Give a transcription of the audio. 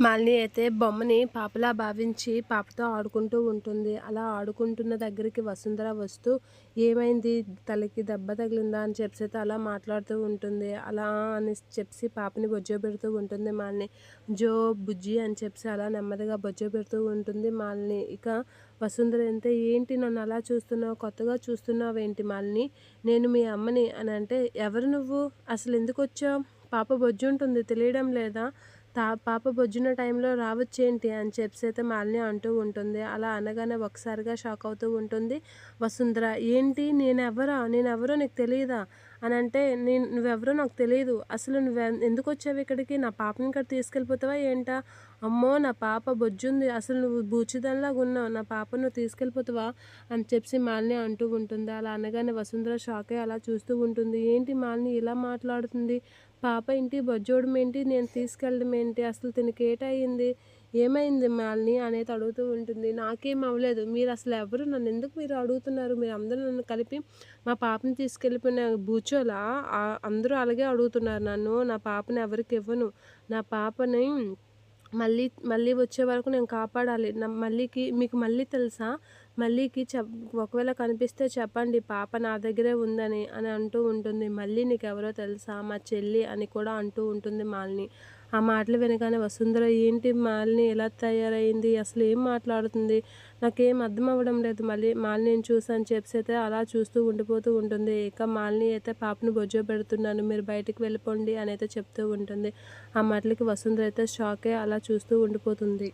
మాలిని అయితే బొమ్మని పాపలా భావించి పాపతో ఆడుకుంటూ ఉంటుంది. అలా ఆడుకుంటున్న దగ్గరికి వసుంధర వస్తూ ఏమైంది? తలకి దెబ్బ తగిలిందా? అని చెప్పి అలా మాట్లాడుతూ ఉంటుంది. అలా అని చెప్పి పాపని బొజ్జో పెడుతూ ఉంటుంది మాలిని జో బుజ్జి అని చెప్పి అలా నెమ్మదిగా బొజ్జో పెడుతూ ఉంటుంది మాలిని ఇక వసుంధర అంతే ఏంటి? నన్ను అలా చూస్తున్నావు? కొత్తగా చూస్తున్నావు ఏంటి మాలిని నేను మీ అమ్మని అని అంటే ఎవరు నువ్వు? అసలు ఎందుకు వచ్చావు? పాప బొజ్జు ఉంటుంది. తెలియడం లేదా? తా పాప బొజ్జున టైంలో రావచ్చేంటి అని చెప్పి అయితే మాలిని అంటూ ఉంటుంది. అలా అనగానే ఒకసారిగా షాక్ అవుతూ ఉంటుంది. వసుంధర ఏంటి? నేను నేనెవరో నేను ఎవరో నీకు తెలియదా అని అంటే నేను నువ్వెవరో నాకు తెలియదు అసలు నువ్వు ఎందుకు వచ్చావు ఇక్కడికి? నా పాపని ఇక్కడ తీసుకెళ్ళిపోతావా ఏంటా? అమ్మో నా పాప బొజ్జుంది. అసలు నువ్వు బూచిదల్లాగా ఉన్నావు. నా పాప నువ్వు తీసుకెళ్ళిపోతావా? అని చెప్పి మాలిని అంటూ ఉంటుంది. అలా అనగానే వసుంధర షాక్ అయ్యి అలా చూస్తూ ఉంటుంది. ఏంటి మాలిని ఇలా మాట్లాడుతుంది? పాప ఏంటి బొజ్జోడం ఏంటి నేను తీసుకెళ్ళడం ఏంటి? అసలు తినకి ఏటయింది ఏమైంది మాలిని? అనేది అడుగుతూ ఉంటుంది. నాకేం అవ్వలేదు. మీరు అసలు ఎవరు? నన్ను ఎందుకు మీరు అడుగుతున్నారు? మీరు అందరూ నన్ను కలిపి మా పాపని తీసుకెళ్ళిపోయిన బూచోలా అందరూ అలాగే అడుగుతున్నారు నన్ను. నా పాపని ఎవరికి ఇవ్వను. నా పాపని మళ్ళీ మళ్ళీ వచ్చే వరకు నేను కాపాడాలి. నా మళ్ళీకి మీకు మళ్ళీ తెలుసా? మళ్ళీకి చెప్ ఒకవేళ కనిపిస్తే చెప్పండి పాప నా దగ్గరే ఉందని అని అంటూ ఉంటుంది. మళ్ళీ నీకు ఎవరో తెలుసా? మా చెల్లి అని కూడా అంటూ ఉంటుంది మాలిని. ఆ మాటలు వినగానే వసుంధర ఏంటి మాలిని? ఎలా తయారైంది? అసలు ఏం మాట్లాడుతుంది? నాకేం అర్థం అవ్వడం లేదు. మళ్ళీ మాలిని చూసాను చెప్పి అయితే అలా చూస్తూ ఉండిపోతూ ఉంటుంది. ఇక మాలిని అయితే పాపను బొజ్జో పెడుతున్నాను. మీరు బయటికి వెళ్ళిపోండి అని అయితే చెప్తూ ఉంటుంది. ఆ మాటలకి వసుంధర అయితే షాకే అలా చూస్తూ ఉండిపోతుంది.